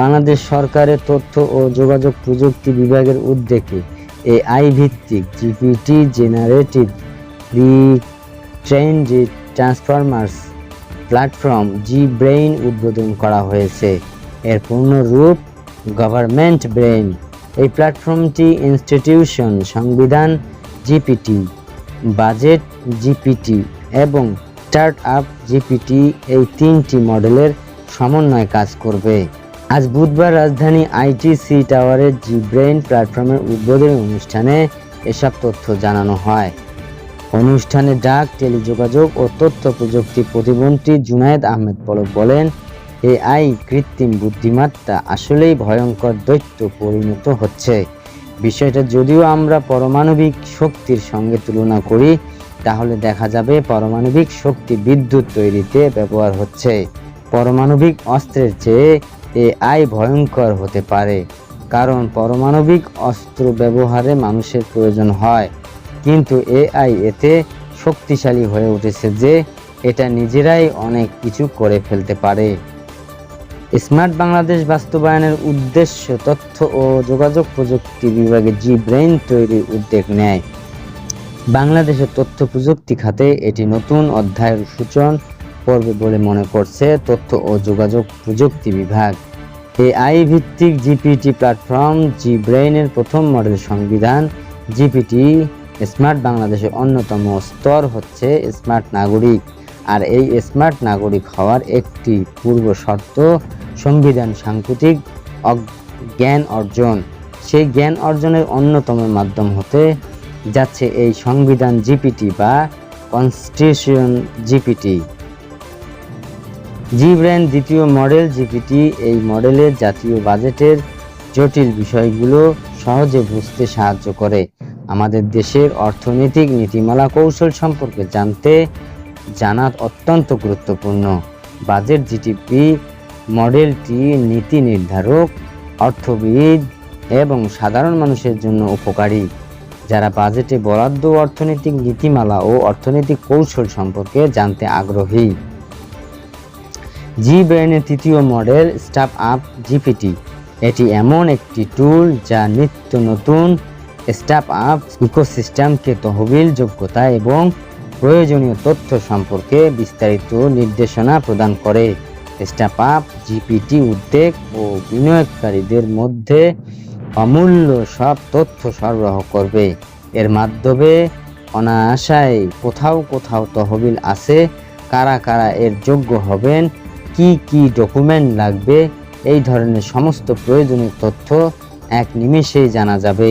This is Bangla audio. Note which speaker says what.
Speaker 1: বাংলাদেশ সরকারের তথ্য ও যোগাযোগ প্রযুক্তি বিভাগের উদ্যোগে এআই ভিত্তিক GPT generative pre train transformers platform G brain উদ্বোধন করা হয়েছে। এর পূর্ণ রূপ গভর্নমেন্ট ব্রেইন। এই প্ল্যাটফর্মটি ইনস্টিটিউশন, সংবিধান, জিপিটি, বাজেট জিপিটি এবং স্টার্ট আপ জিপিটি এই তিনটি মডেলের সমন্বয়ে কাজ করবে। আজ বুধবার রাজধানী আইটিসি টাওয়ারের জি ব্রেইন প্ল্যাটফর্মের উদ্বোধনী অনুষ্ঠানে এসব তথ্য জানানো হয়। অনুষ্ঠানে ডাক, টেলিযোগাযোগ ও তথ্য প্রযুক্তি প্রতিমন্ত্রী জুনায়েদ আহমেদ পলক বলেন, এআই কৃত্রিম বুদ্ধিমত্তা আসলেই ভয়ঙ্কর দৈত্য পরিণত হচ্ছে। বিষয়টা যদিও আমরা পারমাণবিক শক্তির সঙ্গে তুলনা করি, তাহলে দেখা যাবে পারমাণবিক শক্তি বিদ্যুৎ তৈরিতে ব্যবহার হচ্ছে। পারমাণবিক অস্ত্রের চেয়ে এআই ভয়ঙ্কর হতে পারে, কারণ পারমাণবিক অস্ত্র ব্যবহারে মানুষের প্রয়োজন হয়। কিন্তু এআই এতে শক্তিশালী হয়ে উঠেছে যে এটা নিজেরাই অনেক কিছু করে ফেলতে পারে। স্মার্ট বাংলাদেশ বাস্তবায়নের উদ্দেশ্য তথ্য ও যোগাযোগ প্রযুক্তি বিভাগে জি ব্রেইন তৈরির উদ্যোগ নেয়। বাংলাদেশের তথ্য প্রযুক্তি খাতে এটি নতুন অধ্যায়ের সূচন করবে বলে মনে করছে তথ্য ও যোগাযোগ প্রযুক্তি বিভাগ। এআই ভিত্তিক জিপিটি প্ল্যাটফর্ম জি ব্রেইনের প্রথম মডেল সংবিধান। জিপিটি স্মার্ট বাংলাদেশের অন্যতম স্তর হচ্ছে স্মার্ট নাগরিক। আর এই স্মার্ট নাগরিক হওয়ার একটি পূর্ব শর্ত, সংবিধান সাংস্কৃতিক অগ- জ্ঞান অর্জন। সেই জ্ঞান অর্জনের অন্যতম মাধ্যম হতে যাচ্ছে এই সংবিধান জিপিটি বা কনস্টিটিউশন জিপিটি। জি ব্র্যান্ড দ্বিতীয় মডেল জিপিটি এই মডেলের জাতীয় বাজেটের জটিল বিষয়গুলো সহজে বুঝতে সাহায্য করে। আমাদের দেশের অর্থনৈতিক নীতিমালা কৌশল সম্পর্কে জানতে জানা অত্যন্ত গুরুত্বপূর্ণ। বাজেট জিটিপি মডেলটি নীতি নির্ধারক, অর্থবিদ এবং সাধারণ মানুষের জন্য উপকারী। যারা বাজেটে বরাদ্দ অর্থনৈতিক নীতিমালা ও অর্থনৈতিক কৌশল সম্পর্কে জানতে আগ্রহী। জি ব্রেনের তৃতীয় মডেল স্টাফ আপ জিপিটি এটি এমন একটি টুল যা নিত্য নতুন স্টাফ আপ ইকোসিস্টেমকে তহবিল, যোগ্যতা এবং প্রয়োজনীয় তথ্য সম্পর্কে বিস্তারিত নির্দেশনা প্রদান করে। স্টাফ আপ জিপিটি উদ্বেগ ও বিনিয়োগকারীদের মধ্যে অমূল্য সব তথ্য সরবরাহ করবে। এর মাধ্যমে অনায়াসায় কোথাও কোথাও তহবিল আছে। কারা কারা এর যোগ্য হবেন কি কি ডকুমেন্ট লাগবে? এই ধরনের সমস্ত প্রয়োজনীয় তথ্য এক নিমেষেই জানা যাবে।